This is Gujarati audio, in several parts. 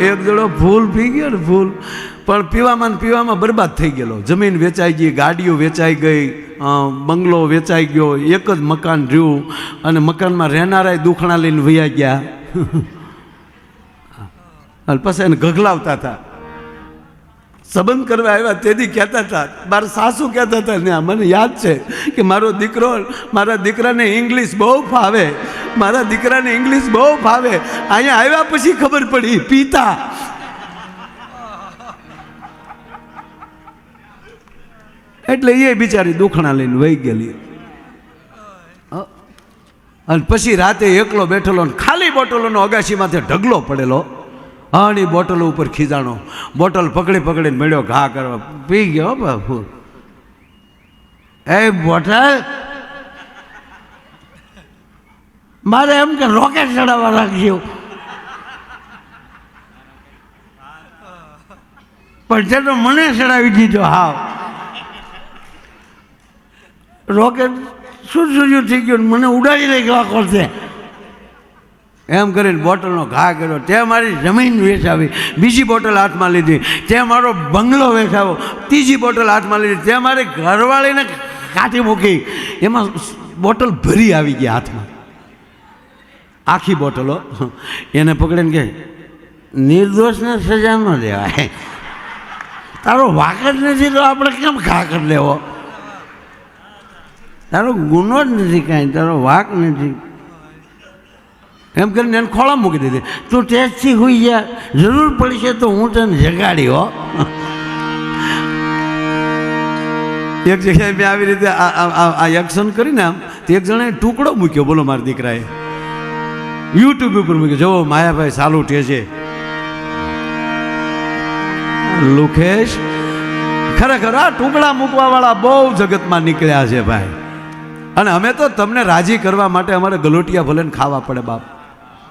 એક જણો ભૂલ પી ગયો ને ભૂલ. પણ પીવામાં ને પીવામાં બરબાદ થઈ ગયેલો. જમીન વેચાઈ ગઈ, ગાડીઓ વેચાઈ ગઈ બંગલો વેચાઈ ગયો, એક જ મકાન રહ્યું. અને મકાનમાં રહેનારાય દુખણા લઈને વૈયા ગયા. અને પછી એને ગગલાવતા હતા. સંબંધ કરવા આવ્યા તેથી કહેતા હતા, મારા સાસુ કહેતા હતા ને મને યાદ છે કે મારો દીકરો, મારા દીકરાને ઇંગ્લિશ બહુ ફાવે, મારા દીકરાને ઇંગ્લિશ બહુ ફાવે. અહીંયા આવ્યા પછી ખબર પડી, પિતા. એટલે એ બિચારી દુખણા લઈને વહી ગયેલી. અને પછી રાતે એકલો બેઠેલો ખાલી બોટલોનો અગાશીમાંથી ઢગલો પડેલો. આની બોટલ ઉપર ખીજાણો. બોટલ પકડી પકડીને મેળ્યો, ઘા કરવા. પી ગયો હો બાપુ. એ બોટલ? મારે એમ કે રોકેટ ચડાવવા રાખજો. પણ તે તો મને ચડાવી દીધો હાવ રોકેટ શું શું થઈ ગયું ને મને ઉડાડી લઈ ગયો કરશે એમ કરીને બોટલનો ઘા કર્યો. તે મારી જમીન વેચાવી, બીજી બોટલ હાથમાં લીધી. તે મારો બંગલો વેચાવો, ત્રીજી બોટલ હાથમાં લીધી. તે મારી ઘરવાળીને કાઢી મૂકી. એમાં બોટલ ભરી આવી ગઈ હાથમાં. આખી બોટલો એને પકડીને કે નિર્દોષને સજા ન દેવાય. તારો વાક જ નથી તો આપણે કેમ ઘા કરી લેવો? તારો ગુનો જ નથી કાંઈ, તારો વાક નથી. એમ કરીને એને ખોળા મૂકી દીધી. તું ટેસ્ટથી હોઈ જા જરૂર પડશે તો હું તને જગાડી, હો. એક જગ્યાએ મેં આવી રીતે આ એક્શન કરીને આમ તે એક જણાએ ટુકડો મૂક્યો. બોલો મારા દીકરાએ. યુટ્યુબ ઉપર મૂક્યો. જુઓ, માયાભાઈ સાલું છે લુખેશ ખરેખર આ ટુકડા મૂકવાવાળા બહુ જગતમાં નીકળ્યા છે ભાઈ. અને અમે તો તમને રાજી કરવા માટે અમારે ગલોટિયા ભલે ખાવા પડે બાપ.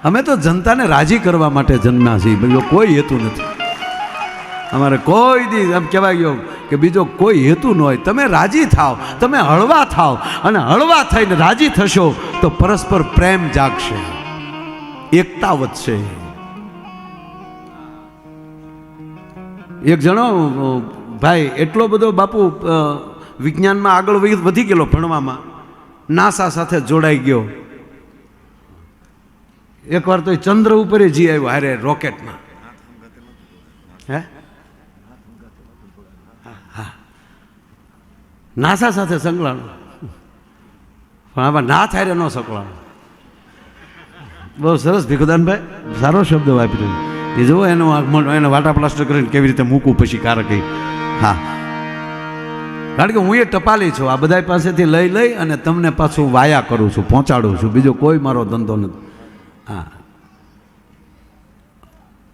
અમે તો જનતાને રાજી કરવા માટે જન્મ્યા છીએ. બીજો કોઈ હેતુ નથી. અમારે કોઈ દી એમ કહેવાય ગયો કે બીજો કોઈ હેતુ ન હોય. તમે રાજી થાવ તમે હળવા થાવ અને હળવા થઈને રાજી થશો તો પરસ્પર પ્રેમ જાગશે. એકતા વધશે. એક જણો, ભાઈ, એટલો બધો બાપુ વિજ્ઞાનમાં આગળ વધી ગયેલો ભણવામાં, નાસા સાથે જોડાઈ ગયો. એકવાર તો ચંદ્ર ઉપર જી આવ્યો હારે રોકેટમાં. હે? હા. નાસા સાથે સંકળાણો. પણ આમાં ના થાય ન સંકળાણ. બહુ સરસ, ભીખુદાનભાઈ. સારો શબ્દ વાપર્યો એ જુઓ એનો એને વાટા પ્લાસ્ટર કરીને કેવી રીતે મૂકવું પછી કારક. હા. કારણ કે હું એ ટપાલી છું. આ બધા પાસેથી લઈ લઈ અને તમને પાછું વાયા કરું છું, પહોંચાડું છું. બીજો કોઈ મારો ધંધો નથી. હા.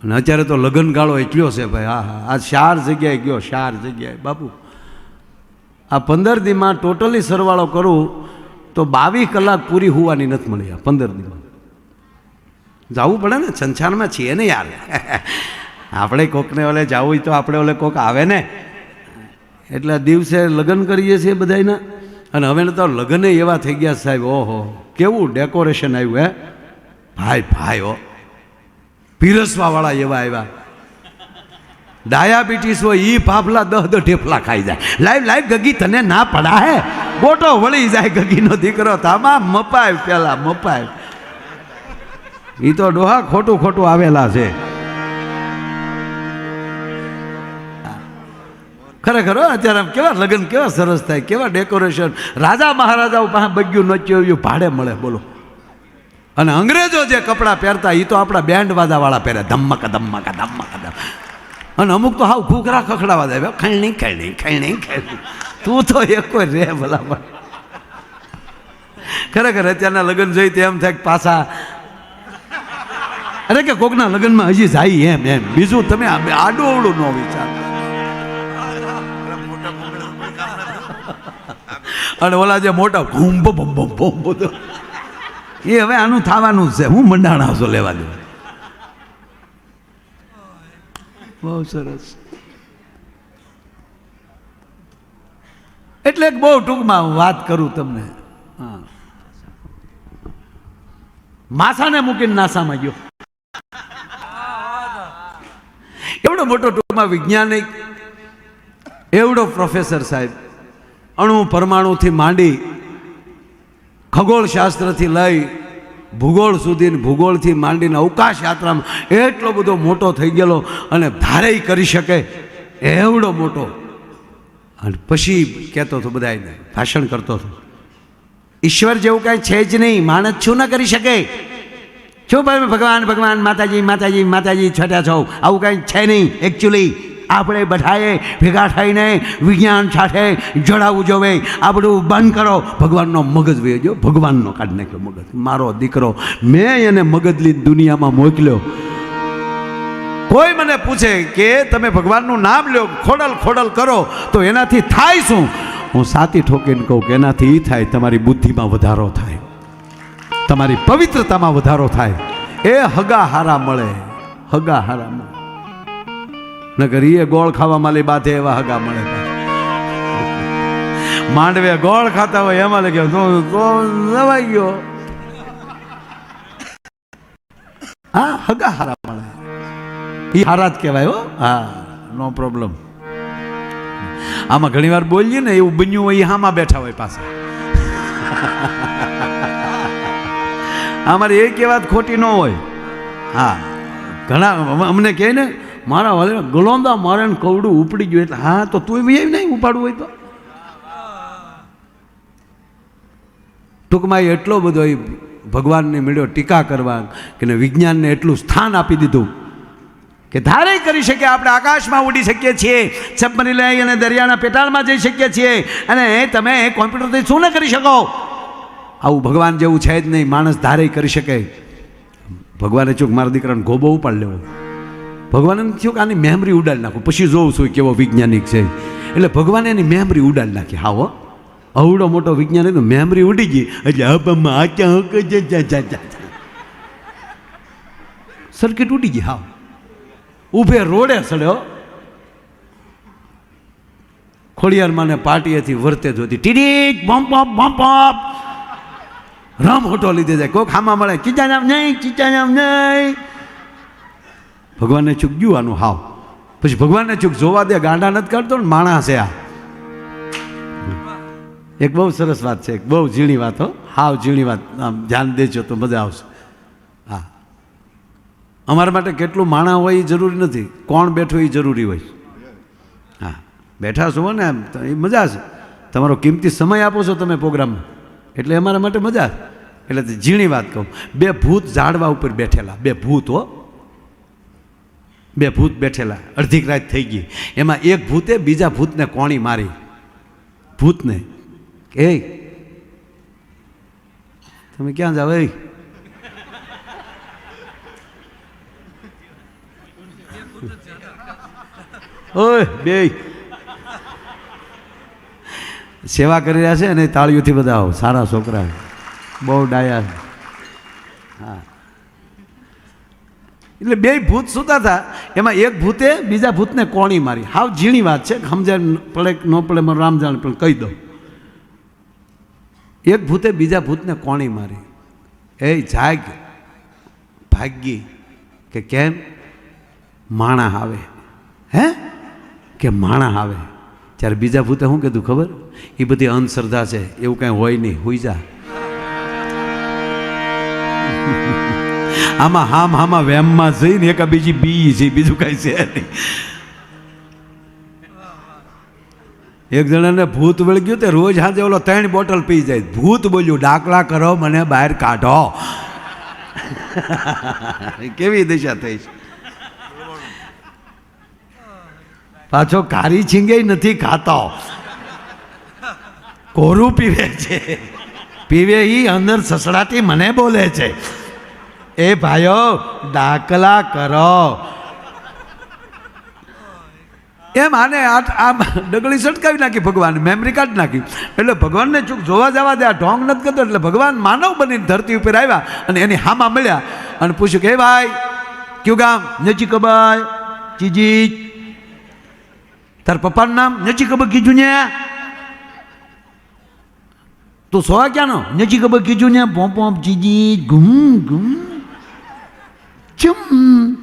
અને અત્યારે તો લગ્ન ગાળો એટલો છે ભાઈ. હા હા આ ચાર જગ્યાએ ગયો, ચાર જગ્યાએ. બાપુ, આ પંદર દીમાં ટોટલી સરવાળો કરું તો બાવીસ કલાક પૂરી હોવાની નથી મળી આ પંદર દીમાં. જવું પડે ને? સંસારમાં છીએ ને યાર. આપણે કોકને ઓલે જવું હોય તો આપણે ઓલે કોક આવે ને. એટલે દિવસે લગ્ન કરીએ છીએ બધાયના. અને હવે તો લગ્ન એવા થઈ ગયા સાહેબ. ઓહો, કેવું ડેકોરેશન આવ્યું, હે? ભાઈ ભાઈ હો. પીરસવાવાળા એવા આવ્યા. ડાયાબિટીસ હોય એ ફાફલા દહ દહ ઢેફલા ખાઈ જાય. લાઈવ લાઈવ ગગી તને ના પડા હે. ગોટો વળી જાય ગગીનો દીકરો તામા મપાય પેલા, મપાય. એ તો ડોહા ખોટું ખોટું આવેલા છે. ખરેખર અત્યારે આમ કેવા લગ્ન કેવા સરસ થાય, કેવા ડેકોરેશન રાજા મહારાજાઓ પાસે બગ્યું નચ્યું ભાડે મળે, બોલો. અને અંગ્રેજો જે કપડાં પહેરતા એ તો આપણા બેન્ડ વાદાવાળા પહેરે. ધમક ધમક ધમક ધમક. અને અમુક તો હાવ ઘૂઘરા ખખડાવા દે. ખૈણી ખૈણી ખૈણી ખૈણી તું તો એક રે ભલા ખરેખર અત્યારના લગ્ન જોઈ તો એમ થાય પાછા અરે કે કોકના લગ્નમાં હજી જાય એમ એમ. બીજું તમે આડું અવડું ન વિચાર. અને ઓલા જે મોટા ભમ ભમ બધું એ હવે આનું થવાનું છે. હું મંડાણા આવશો લેવા દઉં બહુ સરસ. એટલે બહુ ટૂંકમાં હું વાત કરું તમને. હા. માસાને મૂકીને નાસામાં ગયો. એવડો મોટો ટૂંકમાં વૈજ્ઞાનિક, એવડો પ્રોફેસર સાહેબ. અણુ પરમાણુથી માંડી ખગોળશાસ્ત્રથી લઈ ભૂગોળ સુધીને ભૂગોળથી માંડીને અવકાશ યાત્રામાં એટલો બધો મોટો થઈ ગયેલો અને ધારેય કરી શકે એવડો મોટો. અને પછી કહેતો હતો બધાને ભાષણ કરતો હતો, ઈશ્વર જેવું કાંઈ છે જ નહીં, માણસ શું ન કરી શકે. શું ભાઈ ભગવાન ભગવાન, માતાજી માતાજી માતાજી છટા છો? આવું કાંઈ છે નહીં એકચ્યુઅલી આપણે બધાએ ભેગા થઈને વિજ્ઞાન સાથે જોડાવું જોવે. આ બધું બંધ કરો. ભગવાનનો મગજ વેજો ભગવાનનો કાઢી નાખ્યો મગજ. મારો દીકરો મેં એને મગજલી દુનિયામાં મોકલ્યો. કોઈ મને પૂછે કે તમે ભગવાનનું નામ લ્યો, ખોડલ ખોડલ કરો, તો એનાથી થાય શું? હું સાતી ઠોકીને કહું કે એનાથી એ થાય, તમારી બુદ્ધિમાં વધારો થાય. તમારી પવિત્રતામાં વધારો થાય. એ હગા હારા મળે. હગા હારા મળે. નગર એ ગોળ ખાવા માલી બાથે એવા હગા મળે. માંડવે ગોળ ખાતા હોય એમાં લખ્યો, તો નવાઈ ગયો. હા, હગા હારા મળે. એ હારા જ કહેવાય, હો. હા, નો પ્રોબ્લેમ. આમાં ઘણી વાર બોલીએ ને, એવું બન્યું હોય એ હામાં બેઠા હોય પાછા. અમારી એક વાત ખોટી ન હોય. હા, ઘણા અમને કહે ને મારા વાલે ગલોંદા મારે કવડું ઉપડી ગયું એટલે, હા, તો તું એમ નહીં ઉપાડવું હોય તો. ટૂંકમાં એટલો બધો એ ભગવાનને મળ્યો ટીકા કરવા કે વિજ્ઞાનને એટલું સ્થાન આપી દીધું કે ધારે કરી શકે, આપણે આકાશમાં ઉડી શકીએ છીએ સબમરી લઈ અને દરિયાના પેટાળમાં જઈ શકીએ છીએ, અને તમે કોમ્પ્યુટરથી શું ન કરી શકો? આવું ભગવાન જેવું છે જ નહીં, માણસ ધારે કરી શકે. ભગવાને ચૂક મારા દીકરાને ગોબો ઉપાડ લેવો. ભગવાને થયું કે આની મેમરી ઉડાડી નાખું. પછી જોઉં છું કેવો વૈજ્ઞાનિક છે. એટલે ભગવાને એની મેમરી ઉડાડી નાખી. હા. અવડો મોટો વૈજ્ઞાનિક મેમરી ઉડી ગઈ. એટલે હબમાં આ ક્યાં સર્કિટ ઉડી ગઈ હા ઊભે રોડે સડ્યો ખોડિયારમાં ને પાટીએથી વર્તે જોતી ટીડીક બમ બમ્પ બમ બમ રામ હોટો લીધે જાય. કોક હામાં મળે. ચીચા નામ નહીં ચીચા નામ નહીં. ભગવાનને ચૂક ગયું આનું હાવ. પછી ભગવાનને ચૂક જોવા દે, ગાંડા નથી કાઢતો ને માણસ આ. એક બહુ સરસ વાત છે, એક બહુ ઝીણી વાત હો. હાવ ઝીણી વાત. આમ ધ્યાન દેજો તો મજા આવશે. હા. અમારા માટે કેટલું માણા હોય એ જરૂરી નથી. કોણ બેઠું એ જરૂરી હોય. હા. બેઠા છો ને એમ એ મજા છે. તમારો કિંમતી સમય આપો છો તમે પ્રોગ્રામમાં. એટલે અમારા માટે મજા છે. એટલે ઝીણી વાત કહું. બે ભૂત ઝાડવા ઉપર બેઠેલા. બે ભૂત હો. બે ભૂત બેઠેલા અડધીક રાત થઈ ગઈ. એમાં એક ભૂતે બીજા ભૂતને કોણી મારી. ભૂતને. એ, તમે ક્યાં જાવ, એ? ઓય, બે. સેવા કરી રહ્યા છે અને તાળીઓથી બધા સારા છોકરા. બહુ ડાયા છે. હા એટલે બે ભૂત સૂતા હતા. એમાં એક ભૂતે બીજા ભૂતને કોણી મારી. હાવ ઝીણી વાત છે સમજાય પડે ન પડે મને રામ જાણે, પણ કહી દઉં. એક ભૂતે બીજા ભૂતને કોણી મારી. એ જાગ, ભાગી, કે કેમ? માણા આવે. હે? કે માણા આવે. ત્યારે બીજા ભૂતે શું કીધું ખબર? એ બધી અંધશ્રદ્ધા છે, એવું કાંઈ હોય નહીં, હોઈ જા. આમાં હામ હામાં વેમમાં જઈને એક બીજી બી છે, બીજું કાંઈ છે નહીં. એક જણાને ભૂત વળગ્યું તે રોજ હાજે ઓલો ત્રણ બોટલ પી જાય. ભૂત બોલ્યું, ડાકલા કરો, મને બહાર કાઢો. કેવી દિશા થઈ છે? પાછો કારી છીંગે નથી ખાતો. કોરું પીવે છે? પીવે એ અંદર સસડાટી મને બોલે છે. એ ભાઈઓ, દાખલા કરો. એમ આને આ ડગલી સટકાવી નાખી ભગવાન મેમરી કાર્ડ નાખી. એટલે ભગવાનને ચૂક જોવા જવા દે, આ ઢોંગ નથી કરતો, એટલે ભગવાન માનવ બનીને ધરતી ઉપર આવ્યા અને એની હામાં મળ્યા અને પૂછ્યું કે, "હે ભાઈ, કયું ગામ? નજી કબાય ચીજી તાર પપ્પાનું નામ? નચી ખબર કીધું ને તું સોવા ક્યાંનો? નચી ખબર કીધું ને પોમ પોમ ચીજી ગુમ ગુમ ચુમ.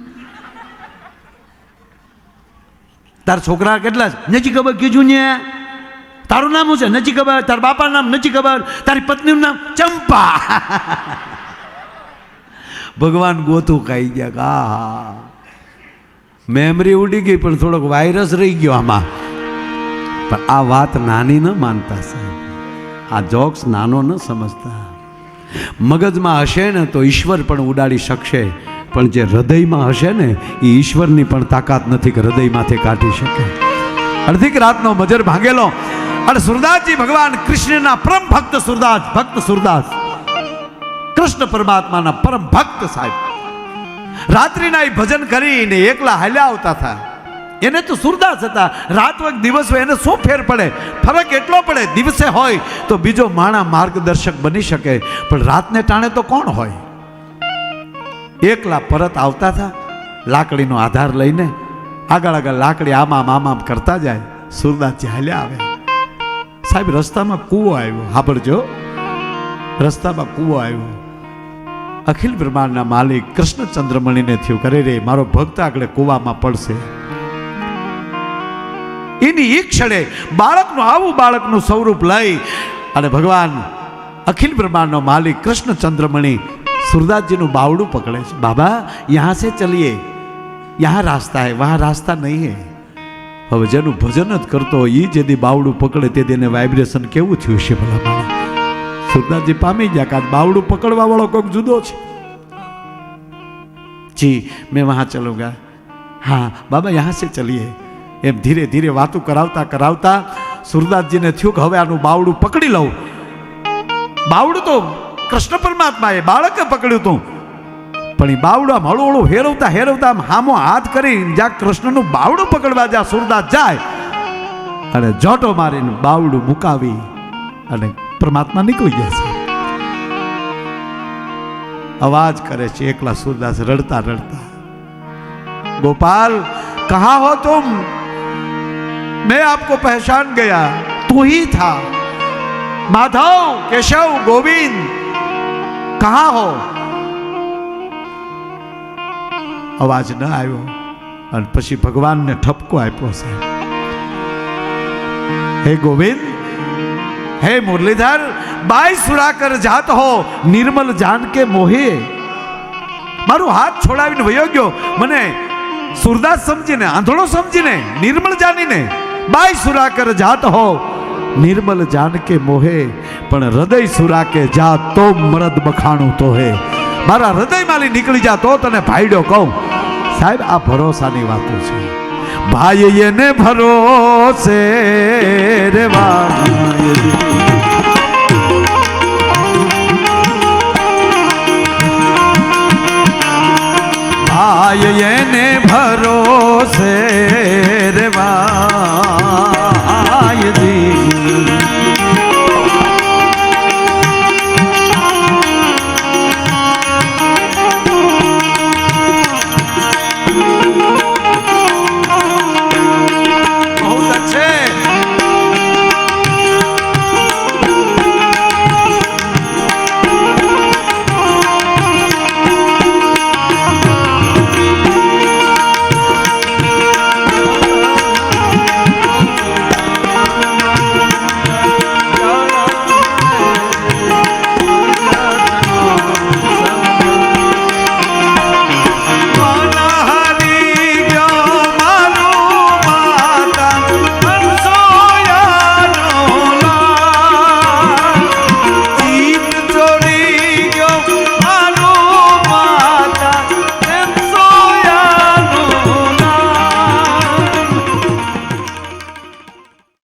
તાર છોકરા કેટલા છે? નથી ખબર કીધું ને? તારું નામ શું છે? નથી ખબર? તારા બાપાનું નામ નથી ખબર? તારી પત્નીનું નામ ચંપા. ભગવાન ગોતું ખાઈ ગયા કે હા. મેમરી ઉડી ગઈ, પણ થોડોક વાયરસ રહી ગયો આમાં. પણ આ વાત નાની ન માનતા, સાહેબ. આ જોક્સ નાનો ન સમજતા. મગજમાં હશે ને તો ઈશ્વર પણ ઉડાડી શકશે. પણ જે હૃદયમાં હશે ને, એ ઈશ્વરની પણ તાકાત નથી કે હૃદયમાંથી કાઢી શકે. અડધીક રાતનો મજર ભાંગેલો. અને સુરદાસજી ભગવાન કૃષ્ણના પરમ ભક્ત સુરદાસ ભક્ત સુરદાસ. કૃષ્ણ પરમાત્માના પરમ ભક્ત સાહેબ. રાત્રિના એ ભજન કરીને એકલા હાલ્યા આવતા હતા. એને તો સુરદાસ હતા. રાત વખત દિવસ હોય એને શું ફેર પડે? ફરક એટલો પડે, દિવસે હોય તો બીજો માણા માર્ગદર્શક બની શકે. પણ રાતને ટાણે તો કોણ હોય? એકલા પરત આવતા હતા લાકડીનો આધાર લઈને આગળ આગળ લાકડી આમ આમ આમ આમ કરતા જાય સુરદાસજી હાલ્યા આવે. સાહેબ, રસ્તામાં કૂવો આવ્યો સાંભળજો રસ્તામાં કૂવો આવ્યો. અખિલ બ્રહ્માંડના માલિક કૃષ્ણ ચંદ્રમણીને થયું કરે રે, મારો ભક્ત આગળ કૂવામાં પડશે. એની એ ક્ષણે બાળકનું, આવું બાળકનું સ્વરૂપ લઈ અને ભગવાન અખિલ બ્રહ્માંડનો માલિક કૃષ્ણ ચંદ્રમણી બાવડું પકડે છે. બાબા, યહાં સે ચલીએ. યહાં રાસ્તા હે, વહાં રાસ્તા નહીં હે. હવે જેનું ભજન જ કરતો હોય એ જેથી બાવડું પકડે તે તેને વાઇબ્રેશન કેવું થયું છે ભલા માણસ? સુરદાસજી પામી ગયા કાં બાવડું પકડવા વાળો કોઈક જુદો છે? જી, મેં વહાં ચલુંગા હા, બાબા, યહાં સે ચલીએ. એમ ધીરે ધીરે વાતું કરાવતા કરાવતા સુરદાસજીને થયું કે હવે આનું બાવડું પકડી લઉં. બાવડું તો કૃષ્ણ પરમાત્માએ બાળકે પકડ્યું હતું પણ એ બાવડું આમ હળું હળું હેરવતા હેરવતા આમ હામો હાથ કરી જ્યાં કૃષ્ણનું બાવડું પકડવા જ્યાં સુરદાસ જાય અને જોટો મારીને બાવડું મુકાવી અને પરમાત્મા નીકળી ગયા છે અવાજ કરે છે એકલા સુરદાસ રડતા રડતા गोपाल कहा हो तुम मैं आपको पहचान गया तू ही था माधव केशव गोविंद कहा हो અવાજ ન આવ્યો અને પછી ભગવાનને ઠપકો આપ્યો છે હે ગોવિંદ હે મુરલીધર બાઈ સુરાકર જાત હો નિર્મલ જાન કે મોહે મારું હાથ છોડાવીને વયો ગયો મને સુરદાસ સમજીને આંધળો સમજીને નિર્મળ જાનીને બાઈ સુરાકર જાત હો નિર્મલ જાન કે મોહે, પણ હૃદય સુરાકે જા તો મરદ બખાણું તો હે મારા હૃદયમાંથી નીકળી જા તો તને ભાઈડો કહું. સાહેબ, આ ભરોસાની વાતો છે. ભાઈ એને ભરોસે રે ભાઈ એને ભરો